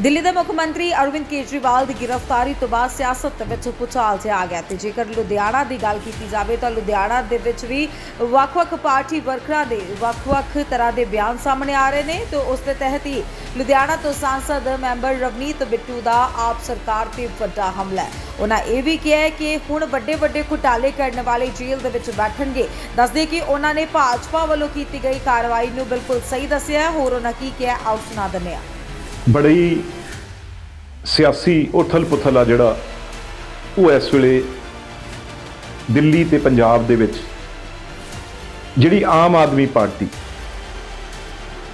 ਦਿੱਲੀ ਦੇ ਮੁੱਖ ਮੰਤਰੀ ਅਰਵਿੰਦ ਕੇਜਰੀਵਾਲ ਦੀ ਗ੍ਰਿਫਤਾਰੀ ਤੋਂ ਬਾਅਦ ਸਿਆਸਤ ਵਿੱਚ ਭੁਚਾਲ ਜਿਹਾ ਆ ਗਿਆ ਤੇ ਜੇਕਰ ਲੁਧਿਆਣਾ ਦੀ ਗੱਲ ਕੀਤੀ ਜਾਵੇ ਤਾਂ ਲੁਧਿਆਣਾ ਦੇ ਵਿੱਚ ਵੀ ਵੱਖ-ਵੱਖ ਪਾਰਟੀ ਵਰਕਰਾਂ ਦੇ ਵੱਖ-ਵੱਖ ਤਰ੍ਹਾਂ ਦੇ ਬਿਆਨ ਸਾਹਮਣੇ ਆ ਰਹੇ ਨੇ ਤੇ ਉਸ ਦੇ ਤਹਿਤ ਹੀ ਲੁਧਿਆਣਾ ਤੋਂ ਸਾਂਸਦ ਮੈਂਬਰ ਰਵਨੀਤ ਬਿੱਟੂ ਦਾ ਆਪ ਸਰਕਾਰ ਤੇ ਵੱਡਾ ਹਮਲਾ ਹੈ। ਉਹਨਾਂ ਇਹ ਵੀ ਕਿਹਾ ਕਿ ਹੁਣ ਵੱਡੇ-ਵੱਡੇ ਘੁਟਾਲੇ ਕਰਨ ਵਾਲੇ ਜੇਲ੍ਹ ਦੇ ਵਿੱਚ ਬੈਠਣਗੇ। ਦੱਸਦੇ ਕਿ ਉਹਨਾਂ ਨੇ ਭਾਜਪਾ ਵੱਲੋਂ ਕੀਤੀ ਗਈ ਕਾਰਵਾਈ ਨੂੰ ਬਿਲਕੁਲ ਸਹੀ ਦੱਸਿਆ ਹੋਰ ਉਹਨਾਂ ਕੀ ਕਿਹਾ, ਆਓ ਸੁਣਾ ਦਿੰਦੇ ਹਾਂ। ਬੜੀ ਸਿਆਸੀ ਉਥਲ-ਪੁਥਲ ਆ ਜਿਹੜਾ ਉਹ ਇਸ ਵੇਲੇ ਦਿੱਲੀ ਤੇ ਪੰਜਾਬ ਦੇ ਵਿੱਚ ਜਿਹੜੀ ਆਮ ਆਦਮੀ ਪਾਰਟੀ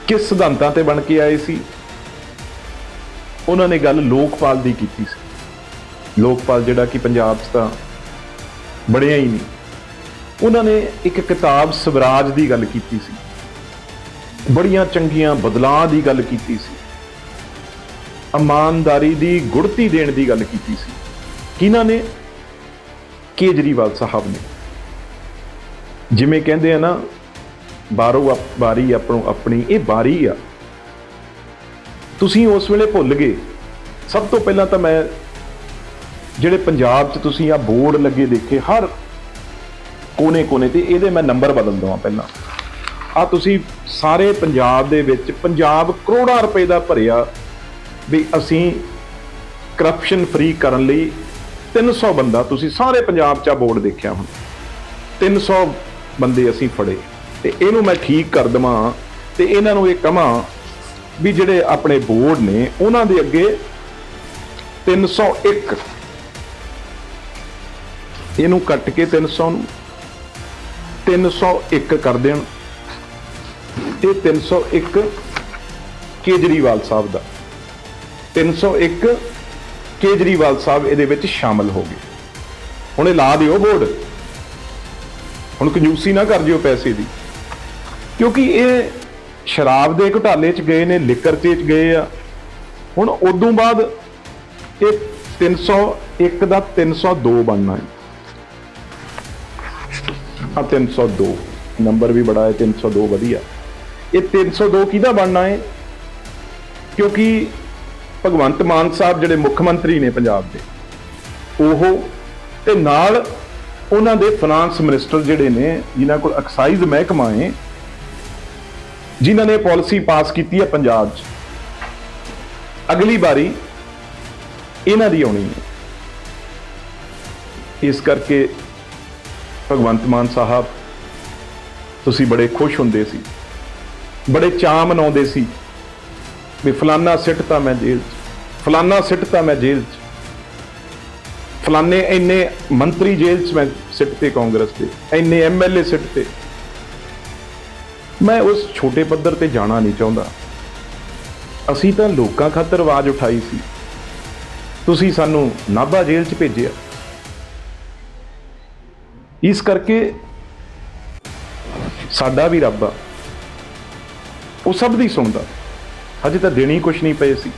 ਕਿਸ ਸਿਧਾਂਤਾਂ ਤੇ ਬਣ ਕੇ ਆਏ ਸੀ? ਉਹਨਾਂ ਨੇ ਗੱਲ ਲੋਕਪਾਲ ਦੀ ਕੀਤੀ ਸੀ। ਲੋਕਪਾਲ ਜਿਹੜਾ ਕਿ ਪੰਜਾਬ 'ਚ ਤਾਂ ਬਣਿਆ ਹੀ ਨਹੀਂ। ਉਹਨਾਂ ਨੇ ਇੱਕ ਕਿਤਾਬ ਸਵਰਾਜ ਦੀ ਗੱਲ ਕੀਤੀ ਸੀ। ਬੜੀਆਂ ਚੰਗੀਆਂ ਬਦਲਾਅ ਦੀ ਗੱਲ ਕੀਤੀ ਸੀ। ਇਮਾਨਦਾਰੀ ਦੀ ਗੁੜਤੀ ਦੇਣ ਦੀ ਗੱਲ ਕੀਤੀ ਸੀ। ਕਿਹਨਾਂ ਨੇ? ਕੇਜਰੀਵਾਲ ਸਾਹਿਬ ਨੇ। ਜਿਵੇਂ ਕਹਿੰਦੇ ਆ ਨਾ, ਬਾਹਰੋਂ ਆਪ- ਬਾਰੀ ਆਪਣੋ ਆਪਣੀ, ਇਹ ਬਾਰੀ ਆ। ਤੁਸੀਂ ਉਸ ਵੇਲੇ ਭੁੱਲ ਗਏ। ਸਭ ਤੋਂ ਪਹਿਲਾਂ ਤਾਂ ਮੈਂ, ਜਿਹੜੇ ਪੰਜਾਬ 'ਚ ਤੁਸੀਂ ਆ ਬੋਰਡ ਲੱਗੇ ਦੇਖੇ, ਹਰ ਕੋਨੇ-ਕੋਨੇ ਤੇ ਇਹਦੇ ਮੈਂ ਨੰਬਰ ਬਦਲ ਦਵਾਂ ਪਹਿਲਾਂ। ਆ ਤੁਸੀਂ ਸਾਰੇ ਪੰਜਾਬ ਦੇ ਵਿੱਚ, ਪੰਜਾਬ ਕਰੋੜਾਂ ਰੁਪਏ ਦਾ ਭਰਿਆ ਵੀ ਅਸੀਂ ਕਰਪਸ਼ਨ ਫ੍ਰੀ ਕਰਨ ਲਈ 300 ਬੰਦਾ, ਤੁਸੀਂ ਸਾਰੇ ਪੰਜਾਬ 'ਚ ਆ ਬੋਰਡ ਦੇਖਿਆ ਹੁਣ। 300 ਬੰਦੇ ਅਸੀਂ ਫੜੇ। ਤੇ ਇਹਨੂੰ ਮੈਂ ਠੀਕ ਕਰ ਦਵਾਂ ਤੇ ਇਹਨਾਂ ਨੂੰ ਇਹ ਕਹਾਂ ਵੀ ਜਿਹੜੇ ਆਪਣੇ ਬੋਰਡ ਨੇ, ਉਹਨਾਂ ਦੇ ਅੱਗੇ 301 ਇਹਨੂੰ ਕੱਟ ਕੇ 300 ਨੂੰ 301 ਕਰ ਦੇਣ। ਇਹ 301 ਕੇਜਰੀਵਾਲ ਸਾਹਿਬ ਦਾ। 301 ਕੇਜਰੀਵਾਲ ਸਾਹਿਬ ਇਹਦੇ ਵਿੱਚ ਸ਼ਾਮਲ ਹੋ ਗਏ। ਹੁਣ ਇਹ ਲਾ ਦਿਓ ਬੋਰਡ। ਹੁਣ ਕੰਜੂਸੀ ਨਾ ਕਰ ਜਿਓ ਪੈਸੇ ਦੀ। ਕਿਉਂਕਿ ਇਹ ਸ਼ਰਾਬ ਦੇ ਘੁਟਾਲੇ 'ਚ ਗਏ ਨੇ, ਲਿਕਰ 'ਚ ਗਏ ਆ। ਹੁਣ ਉਦੋਂ ਬਾਅਦ ਇਹ 301 ਦਾ 302 ਬਣਨਾ ਹੈ। ਆ 302 ਨੰਬਰ ਵੀ ਬੜਾ ਹੈ 302 ਵਧੀਆ। ਇਹ 302 ਕਿਹਦਾ ਬਣਨਾ ਹੈ? ਕਿਉਂਕਿ ਭਗਵੰਤ ਮਾਨ ਸਾਹਿਬ ਜਿਹੜੇ ਮੁੱਖ ਮੰਤਰੀ ਨੇ ਪੰਜਾਬ ਦੇ, ਉਹ ਤੇ ਨਾਲ ਉਹਨਾਂ ਦੇ ਫਾਈਨਾਂਸ ਮਿਨਿਸਟਰ ਜਿਹੜੇ ਨੇ, ਜਿਨ੍ਹਾਂ ਕੋਲ ਐਕਸਾਈਜ਼ ਮਹਿਕਮਾ ਹੈ, ਜਿਨ੍ਹਾਂ ਨੇ ਪਾਲਿਸੀ ਪਾਸ ਕੀਤੀ ਹੈ ਪੰਜਾਬ 'ਚ। ਅਗਲੀ ਵਾਰੀ ਇਹਨਾਂ ਦੀ ਆਉਣੀ ਹੈ। ਇਸ ਕਰਕੇ ਭਗਵੰਤ ਮਾਨ ਸਾਹਿਬ, ਤੁਸੀਂ ਬੜੇ ਖੁਸ਼ ਹੁੰਦੇ ਸੀ, ਬੜੇ ਚਾਅ ਮਨਾਉਂਦੇ ਸੀ, ਵੀ ਫਲਾਨਾ ਸਿੱਟ ਤਾਂ ਮੈਂ ਜੇਲ੍ਹ ਫਲਾਨਾ ਸਿੱਟ ਤਾਂ ਮੈਂ ਜੇਲ੍ਹ 'ਚ। ਫਲਾਨੇ ਇੰਨੇ ਮੰਤਰੀ ਜੇਲ੍ਹ 'ਚ ਮੈਂ ਸਿੱਟ ਤੇ ਕਾਂਗਰਸ ਦੇ। ਇੰਨੇ ਐਮਐਲਏ ਸਿੱਟ ਤੇ। ਮੈਂ ਉਸ ਛੋਟੇ ਪੱਧਰ ਤੇ ਜਾਣਾ ਨਹੀਂ ਚਾਹੁੰਦਾ। ਅਸੀਂ ਤਾਂ ਲੋਕਾਂ ਖਾਤਰ ਆਵਾਜ਼ ਉਠਾਈ ਸੀ। ਤੁਸੀਂ ਸਾਨੂੰ ਨਾਭਾ ਜੇਲ੍ਹ 'ਚ ਭੇਜਿਆ। ਇਸ ਕਰਕੇ ਸਾਡਾ ਵੀ ਰੱਬ ਆ। ਉਹ ਸਭ ਦੀ ਸੁਣਦਾ। ਹਜੇ ਤਾਂ ਦੇਣੀ ਕੁਛ ਨਹੀਂ ਪਏ ਸੀ।